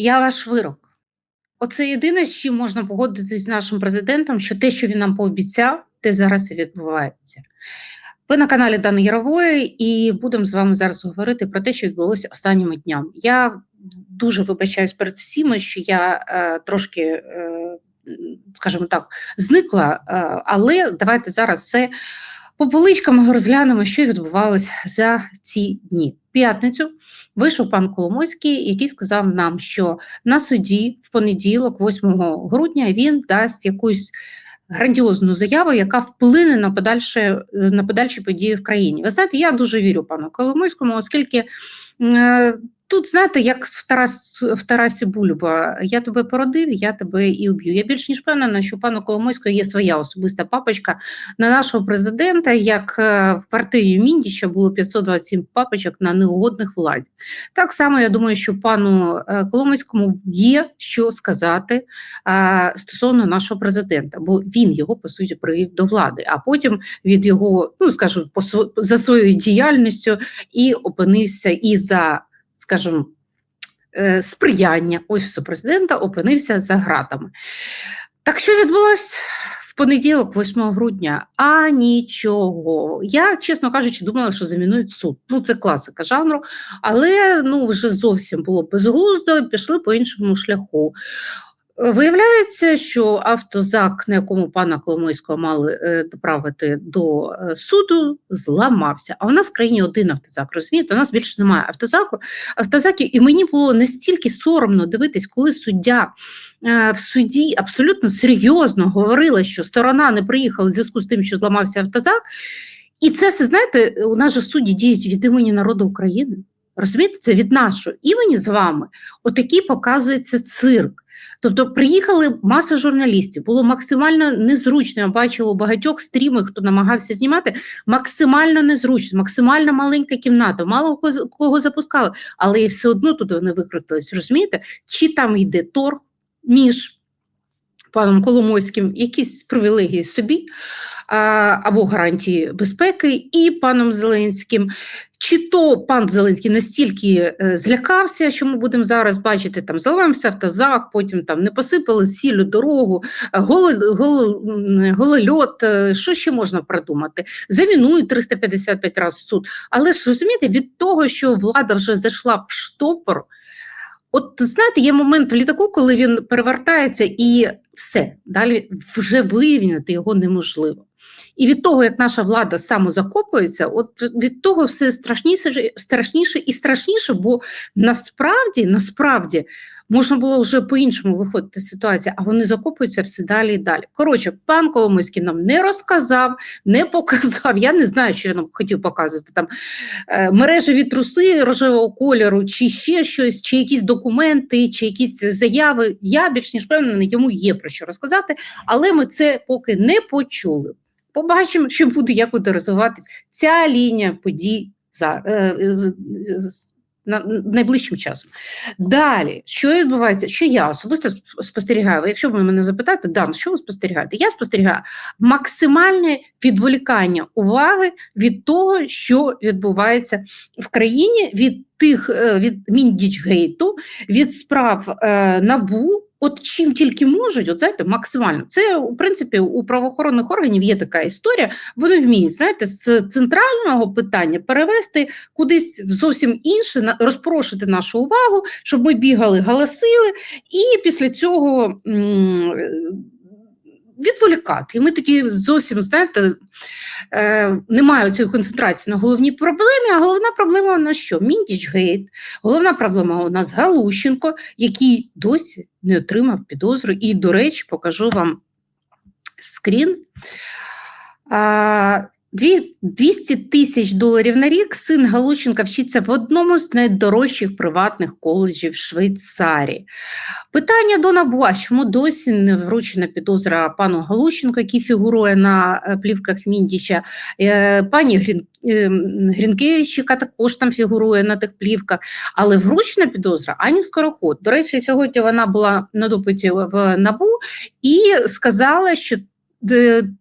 Я ваш вирок. Оце єдине, з чим можна погодитись з нашим президентом, що те, що він нам пообіцяв, те зараз і відбувається. Ви на каналі Дани Ярової, і будемо з вами зараз говорити про те, що відбулося останніми днями. Я дуже вибачаюсь перед всіма, що я е, трошки, е, скажімо так, зникла, е, але давайте зараз все по поличкам розглянемо, що відбувалося за ці дні. П'ятницю вийшов пан Коломойський, який сказав нам, що на суді в понеділок, 8 грудня, він дасть якусь грандіозну заяву, яка вплине на подальше на подальші події в країні. Ви знаєте, я дуже вірю пану Коломойському, оскільки. Е, Тут, знаєте, як в Тарас, в Тарасі Бульба, я тебе породив, я тебе і уб'ю. Я більш ніж впевнена, що пану Коломойського є своя особиста папочка на нашого президента, як е, в квартирі Міндіча було 527 папочок на неугодних владі. Так само я думаю, що пану е, Коломойському є що сказати а, стосовно нашого президента, бо він його по суті привів до влади, а потім від його, ну по за своєю діяльністю і опинився і за скажімо, е, сприяння офісу президента опинився за гратами. Так що відбулося понеділок, 8 грудня? А нічого. Я, чесно кажучи, думала, що замінують суд. Ну, це класика жанру, але ну, вже зовсім було безглуздо, пішли по іншому шляху. Виявляється, що автозак, на якому пана Коломойського мали е, доправити до е, суду, зламався. А у нас в країні один автозак, розумієте, у нас більше немає автозаку, автозаків, і мені було настільки соромно дивитись, коли суддя е, в суді абсолютно серйозно говорила, що сторона не приїхала в зв'язку з тим, що зламався автозак. І це все, знаєте, у нас же судді діють від імені народу України. Розумієте, це від нашого імені з вами. Отакий показується цирк. Тобто приїхали маса журналістів, було максимально незручно. Я бачила у багатьох стрімів, хто намагався знімати, максимально незручно, максимально маленька кімната, мало кого запускали, але і все одно туди вони викрутились. Розумієте? Чи там йде торг між паном Коломойським, якісь привілегії собі або гарантії безпеки, і паном Зеленським. Чи то пан Зеленський настільки е, злякався, що ми будемо зараз бачити, там заламався автозак, потім там не посипали сіллю дорогу, голольот, е, що ще можна придумати? Замінують 355 разів суд. Але ж розумієте, від того, що влада вже зайшла в штопор, от знаєте, є момент в літаку, коли він перевертається і все, далі вже вирівняти його неможливо. І від того, як наша влада самозакопується, от від того все страшніше страшніше і страшніше, бо насправді, насправді можна було вже по-іншому виходити з ситуації, а вони закопуються все далі і далі. Коротше, пан Коломойський нам не розказав, не показав. Я не знаю, що я нам хотів показувати там е, мережеві труси рожевого кольору, чи ще щось, чи якісь документи, чи якісь заяви. Я більш ніж певна, йому є про що розказати, але ми це поки не почули. Побачимо, що буде, як буде розвиватись ця лінія подій за е, найближчим часом. Далі, що відбувається, що я особисто спостерігаю, якщо ви мене запитаєте, Дан, що ви спостерігаєте? Я спостерігаю максимальне відволікання уваги від того, що відбувається в країні, від тих е, від Міндічгейту, від справ е, набу. От чим тільки можуть, от знаєте, максимально. Це, в принципі, у правоохоронних органів є така історія. Вони вміють, знаєте, з центрального питання перевести кудись зовсім інше, розпрошити нашу увагу, щоб ми бігали, галасили, і після цього відволікати. І ми тоді зовсім знаєте, е, немає цієї концентрації на головній проблемі, а головна проблема у нас що? Міндічгейт, головна проблема у нас Галущенко, який досі не отримав підозру. І, до речі, покажу вам скрін. 200 тисяч доларів на рік син Галущенка вчиться в одному з найдорожчих приватних коледжів Швейцарії. Питання до НАБУ, чому досі не вручена підозра пану Галущенко, який фігурує на е, плівках Міндіча, е, пані Грін... Е, Грінкевич, яка також там фігурує на тих плівках, але вручена підозра ані скороход. До речі, сьогодні вона була на допиті в НАБУ і сказала, що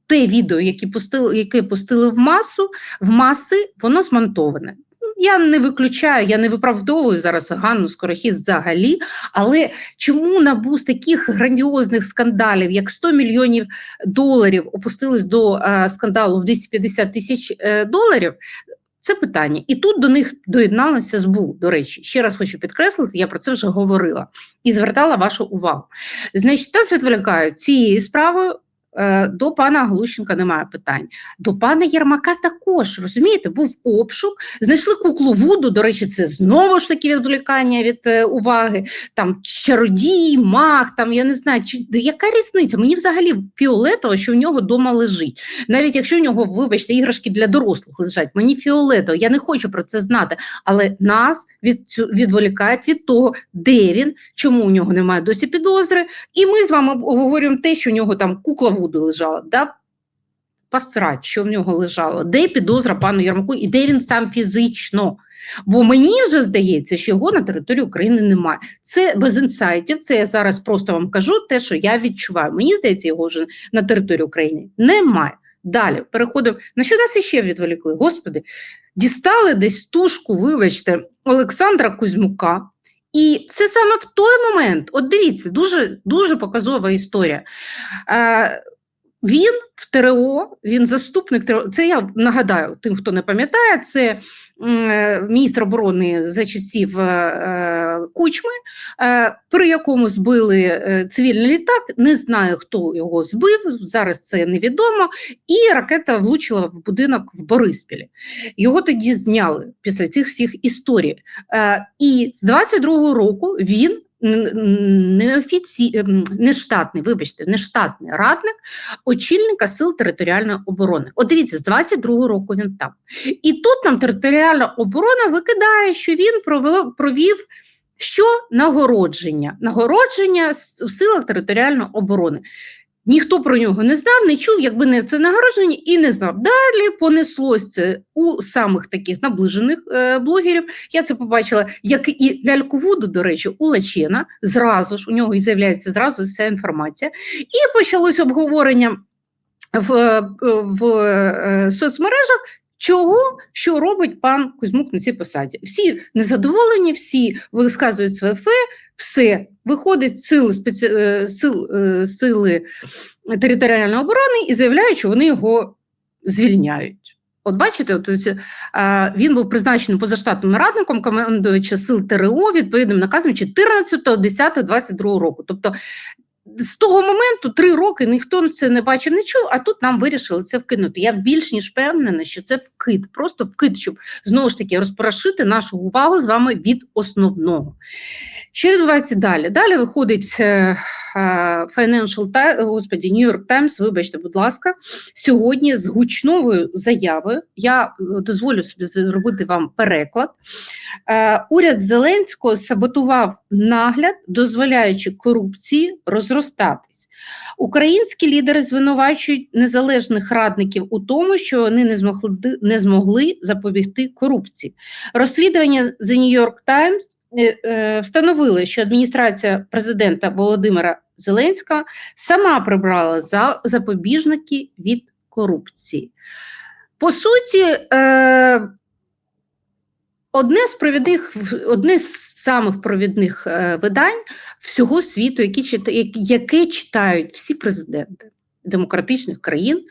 те відео, яке пустили, яке пустили в масу, в маси, воно змонтоване. я не виключаю, я не виправдовую зараз Ганну Скорохід взагалі. Але чому набу з таких грандіозних скандалів, як 100 мільйонів доларів, опустились до е, скандалу в 250 тисяч е, доларів? Це питання. І тут до них доєдналося СБУ, до речі. Ще раз хочу підкреслити, я про це вже говорила і звертала вашу увагу. Значить, нас відволікають цією справою. Е, До пана Глущенка немає питань. До пана Єрмака також, розумієте, був обшук, знайшли куклу Вуду, до речі, це знову ж таки відволікання від е, уваги, там чародій, маг, там я не знаю, чи, яка різниця? Мені взагалі фіолетово, що в нього вдома лежить. Навіть якщо в нього, вибачте, іграшки для дорослих лежать, мені фіолетово, я не хочу про це знати. Але нас від, відволікають від того, де він, чому у нього немає досі підозри. І ми з вами обговорюємо те, що у нього там кукла Вуду лежала. Да? Посрать, що в нього лежало, де підозра пану Ярмаку і де він сам фізично. Бо мені вже здається, що його на території України немає. Це без інсайтів, це я зараз просто вам кажу те, що я відчуваю. Мені здається, його вже на території України немає. Далі переходимо. На що нас іще відволікли? Господи, дістали десь тушку, вибачте, Олександра Кузьмука. І це саме в той момент, от дивіться, дуже, дуже показова історія. Е, він в ТРО, він заступник ТРО. Це я нагадаю тим, хто не пам'ятає, це е, міністр оборони за часів е, е, Кучми, при якому збили цивільний літак. Не знаю, хто його збив. Зараз це невідомо. І ракета влучила в будинок в Бориспілі. Його тоді зняли після цих всіх історій. І з 22-го року він неофіці... нештатний, вибачте, нештатний радник очільника сил територіальної оборони. От дивіться, з 22-го року він там. І тут нам територіальна оборона викидає, що він провів що нагородження. Нагородження в силах територіальної оборони. Ніхто про нього не знав, не чув, якби не це нагородження, і не знав. Далі понеслось це у самих таких наближених е, блогерів. Я це побачила, як і ляльку Вуду, до речі, у Лачена. Зразу ж у нього і з'являється зразу вся інформація. І почалось обговорення в, в, в е, соцмережах. Чого що робить пан Кузьмук на цій посаді? Всі незадоволені, всі висказують своє фе, все виходить сили спеці... е, сил, е, сили територіальної оборони і заявляють, що вони його звільняють. От бачите, от він був призначений позаштатним радником командувача сил ТРО відповідним наказом 14.10.22 року. Тобто з того моменту три роки ніхто це не бачив, не чув, а тут нам вирішили це вкинути. Я більш ніж впевнена, що це вкид, просто вкид, щоб знову ж таки розпорошити нашу увагу з вами від основного. Що відбувається далі? Далі виходить е, Financial Times, господі, New York Times, вибачте, будь ласка, сьогодні з гучновою заявою. Я е, дозволю собі зробити вам переклад. Е, Уряд Зеленського саботував нагляд, дозволяючи корупції розростатись. Українські лідери звинувачують незалежних радників у тому, що вони не змогли, не змогли запобігти корупції. Розслідування The New York Times е, е, встановили, що адміністрація президента Володимира Зеленського сама прибрала за запобіжники від корупції. По суті, е, одне з провідних, одне з самих провідних е, видань всього світу, які чита- як- яке читають всі президенти демократичних країн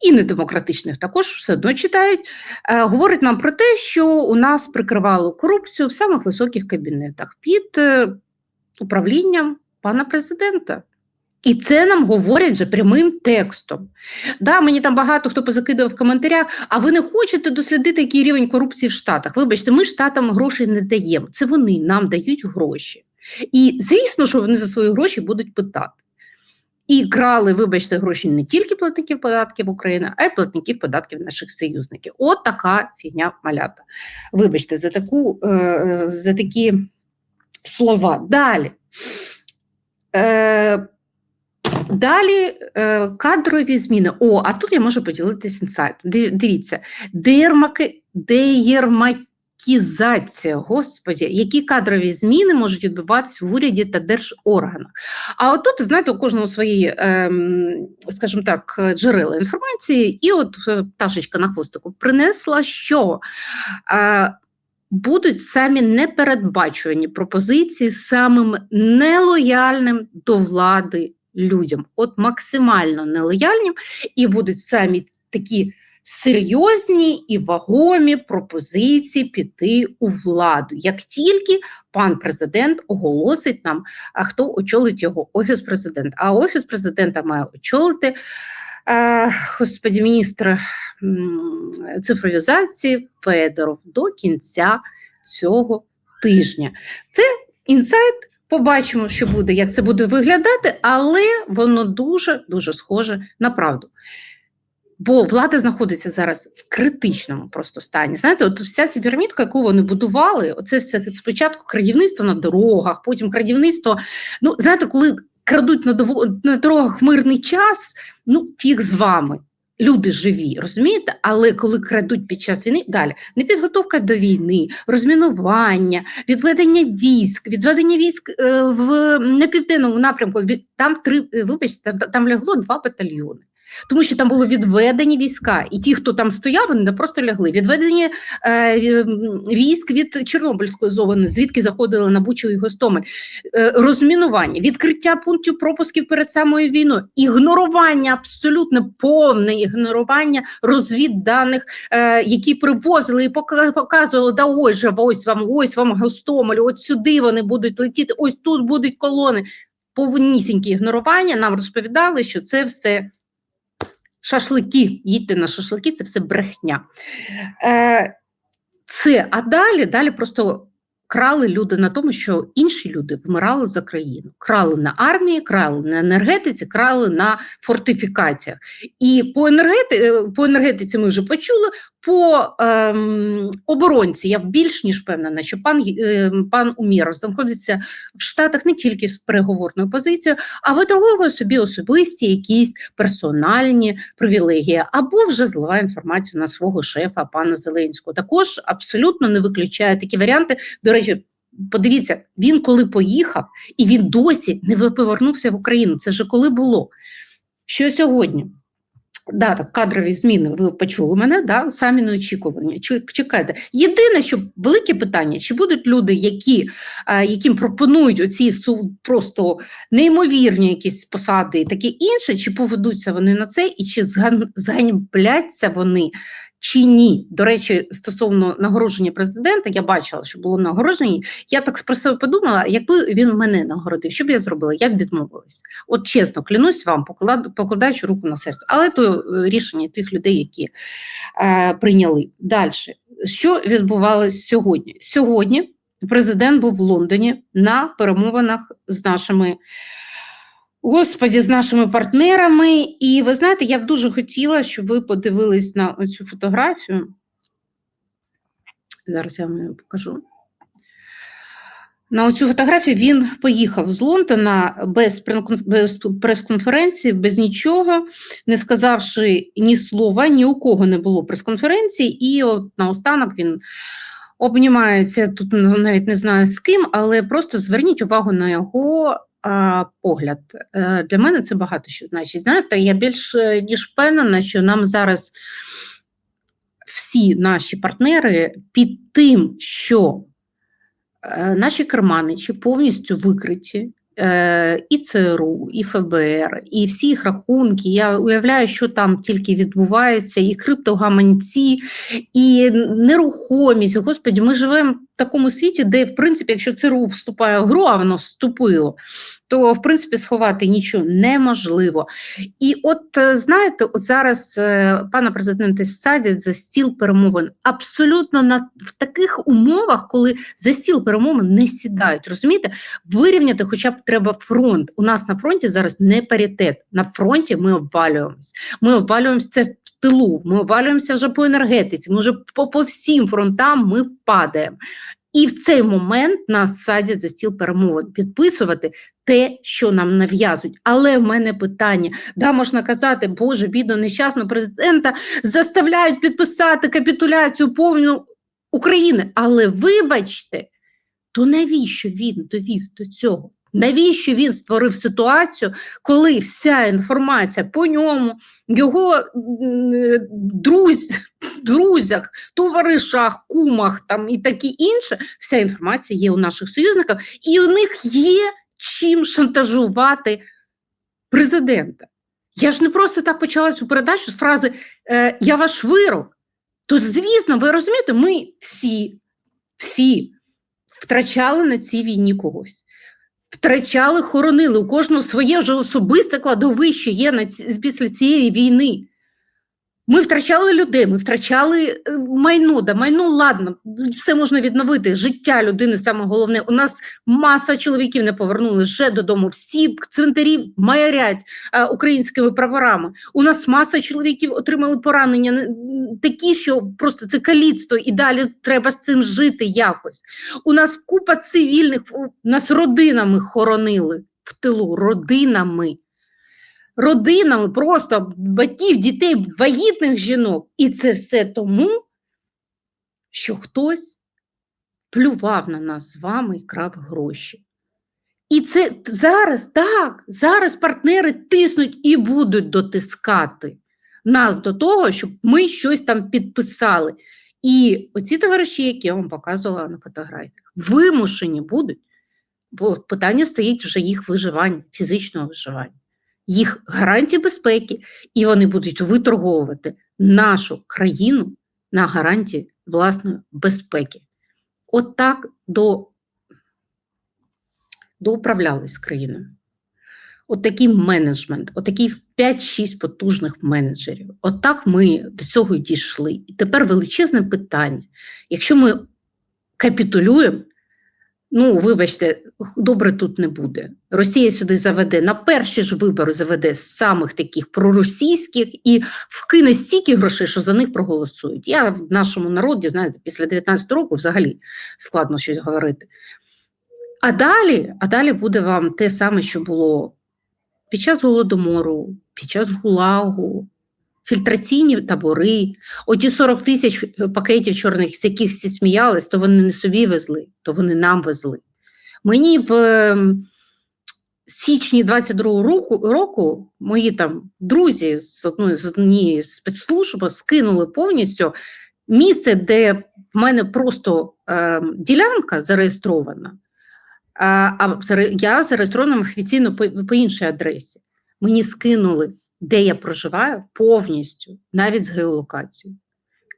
і недемократичних також все одно читають, е, говорить нам про те, що у нас прикривало корупцію в самих високих кабінетах під е, управлінням пана президента. І це нам говорять вже прямим текстом. Да, мені там багато хто позакидав в коментарях, а ви не хочете дослідити, який рівень корупції в Штатах. Вибачте, ми штатам грошей не даємо. Це вони нам дають гроші. І звісно, що вони за свої гроші будуть питати. І крали, вибачте, гроші не тільки платників податків України, а й платників податків наших союзників. От така фігня малята. Вибачте, за таку, е, е, за такі слова. Далі. Е, Далі кадрові зміни. О, а тут я можу поділитися інсайтом. Диві- Дивіться, деєрмаки, деєрмакізація, господі, які кадрові зміни можуть відбуватися в уряді та держорганах. А от тут, знаєте, у кожного свої, ем, скажімо так, джерела інформації, і от е, пташечка на хвостику принесла, що е, будуть самі непередбачувані пропозиції самим нелояльним до влади людям, от максимально нелояльним, і будуть самі такі серйозні і вагомі пропозиції піти у владу, як тільки пан президент оголосить нам, а хто очолить його офіс президента. А офіс президента має очолити. Е, Господі міністр цифровізації Федоров до кінця цього тижня. Це інсайт. Побачимо, що буде, як це буде виглядати, але воно дуже дуже схоже на правду. Бо влада знаходиться зараз в критичному просто стані. Знаєте, от вся ця пірамідка, яку вони будували, оце все спочатку крадівництво на дорогах, потім крадівництво. Ну, знаєте, коли крадуть на, дово- на дорогах мирний час, ну фіг з вами. Люди живі, розумієте? Але коли крадуть під час війни, далі непідготовка до війни, розмінування, відведення військ, відведення військ е, в на південному напрямку. від- Там три, е, вибачте, там, там лягло два батальйони. Тому що там були відведені війська, і ті, хто там стояв, вони не просто лягли. Відведені е, військ від Чорнобильської зони, звідки заходили на Бучу і Гостомель, е, розмінування, відкриття пунктів пропусків перед самою війною, ігнорування, абсолютно повне ігнорування розвідданих, е, які привозили і пока- показували, да ось же, ось вам, ось вам Гостомель, от сюди вони будуть летіти, ось тут будуть колони. Повнісінькі ігнорування нам розповідали, що це все шашлики, їдьте на шашлики, це все брехня. Е, це, а далі, далі просто крали люди на тому, що інші люди вмирали за країну. Крали на армії, крали на енергетиці, крали на фортифікаціях. І по, енергети, е, по енергетиці ми вже почули, по ем, оборонці я більш ніж впевнена, що пан, е, пан Умєров знаходиться в Штатах не тільки з переговорною позицією, а видруговує собі особисті якісь персональні привілегії, або вже зливає інформацію на свого шефа, пана Зеленського. Також абсолютно не виключає такі варіанти. До речі, подивіться, він коли поїхав, і він досі не повернувся в Україну. Це вже коли було. Що сьогодні? Да, так, кадрові зміни, ви почули мене, да, самі неочікування. Чекайте. Єдине, що велике питання, чи будуть люди, які, е, яким пропонують оці просто неймовірні якісь посади і таке інше, чи поведуться вони на це, і чи зган- зганьбляться вони, чи ні. До речі, стосовно нагородження президента, я бачила, що було нагородження. Я так про подумала, якби він мене нагородив, що б я зробила? Я б відмовилась. От чесно, клянусь вам, поклад- покладаючи руку на серце. Але то е, рішення тих людей, які е, прийняли. Далі, що відбувалося сьогодні? Сьогодні президент був в Лондоні на перемовинах з нашими. Господі, з нашими партнерами, і ви знаєте, я б дуже хотіла, щоб ви подивились на цю фотографію. Зараз я вам її покажу. На оцю фотографію він поїхав з Лондона без прес- без прес-конференції, без нічого, не сказавши ні слова, ні у кого не було прес-конференції, і от наостанок він обнімається тут навіть не знаю з ким, але просто зверніть увагу на його погляд. Е, Для мене це багато що значить. Знаєте, я більш е, ніж впевнена, що нам зараз всі наші партнери під тим, що е, наші керманичі повністю викриті. І ЦРУ, і ФБР, і всі їх рахунки. Я уявляю, що там тільки відбувається, і криптогаманці, і нерухомість. Господі, ми живемо в такому світі, де, в принципі, якщо ЦРУ вступає в гру, а воно вступило, то в принципі сховати нічого неможливо. І от е, знаєте, от зараз е, пана президента садять за стіл перемовин абсолютно на в таких умовах, коли за стіл перемовин не сідають. Розумієте, вирівняти, хоча б треба фронт. У нас на фронті зараз не паритет. На фронті ми обвалюємось. Ми обвалюємося в тилу, ми обвалюємося вже по енергетиці. Ми вже по, по всім фронтам ми впадаємо. І в цей момент нас садять за стіл перемовин підписувати те, що нам нав'язують. Але в мене питання: да, можна казати, Боже, бідно, нещасно президента заставляють підписати капітуляцію повну України. Але вибачте, то навіщо він довів до цього? Навіщо він створив ситуацію, коли вся інформація по ньому, його м, друзь, друзях, товаришах, кумах там і таке інше, вся інформація є у наших союзників, і у них є чим шантажувати президента. Я ж не просто так почала цю передачу з фрази е, Я ваш вирок. То, звісно, ви розумієте, ми всі, всі втрачали на цій війні когось. Втрачали, хоронили. У кожного своє вже особисте кладовище є на ці, після цієї війни. Ми втрачали людей, ми втрачали е, майно, да майно ладно, все можна відновити. Життя людини саме головне. У нас маса чоловіків не повернули вже додому. Всі цвинтарі маярять е, українськими прапорами. У нас маса чоловіків отримали поранення такі, що просто це каліцтво, і далі треба з цим жити якось. У нас купа цивільних, у нас родинами хоронили в тилу, родинами родинами просто батьків, дітей, вагітних жінок. І це все тому, що хтось плював на нас з вами і крав гроші. І це зараз так, зараз партнери тиснуть і будуть дотискати нас до того, щоб ми щось там підписали. І оці товариші, які я вам показувала на фотографіях, вимушені будуть, бо питання стоїть вже їх виживання, фізичного виживання їх гарантії безпеки, і вони будуть виторговувати нашу країну на гарантії власної безпеки. От так до, доуправлялись країною. От такий менеджмент, от такі 5-6 потужних менеджерів. От так ми до цього дійшли. І тепер величезне питання. Якщо ми капітулюємо, Ну, вибачте, добре тут не буде. Росія сюди заведе на перші ж вибори заведе самих таких проросійських і вкине стільки грошей, що за них проголосують. Я в нашому народі, знаєте, після 19 року взагалі складно щось говорити. А далі, а далі буде вам те саме, що було під час голодомору, під час гулагу, фільтраційні табори, оті 40 тисяч пакетів чорних, з яких всі сміялись, то вони не собі везли, то вони нам везли. Мені в ем, січні 22-го року, року мої там друзі з одної з однієї з спецслужб скинули повністю місце, де в мене просто е, ділянка зареєстрована, а, а я зареєстрована офіційно по, по іншій адресі. Мені скинули де я проживаю, повністю, навіть з геолокацією.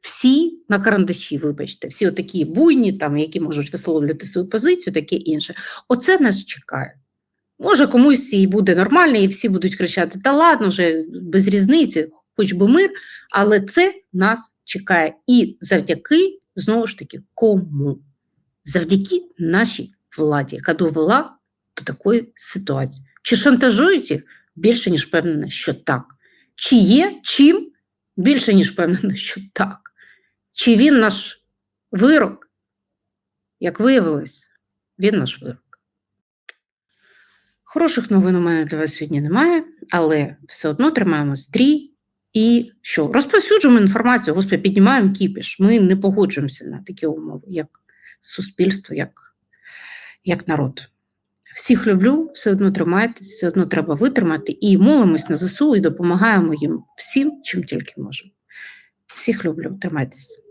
Всі на карандаші, вибачте, всі отакі буйні, там, які можуть висловлювати свою позицію, таке інше. Оце нас чекає. Може, комусь і буде нормально, і всі будуть кричати: та ладно, вже без різниці, хоч би мир, але це нас чекає. І завдяки, знову ж таки, кому? Завдяки нашій владі, яка довела до такої ситуації. Чи шантажують їх? Більше ніж впевнена, що так. Чи є чим? Більше ніж впевнена, що так. Чи він наш вирок? Як виявилось, він наш вирок. Хороших новин у мене для вас сьогодні немає, але все одно тримаємо стрій і що? Розповсюджуємо інформацію, господи, піднімаємо кіпіш. Ми не погоджуємося на такі умови, як суспільство, як, як народ. Всіх люблю, все одно тримайтесь, все одно треба витримати і молимось на ЗСУ і допомагаємо їм всім, чим тільки можемо. Всіх люблю, тримайтесь.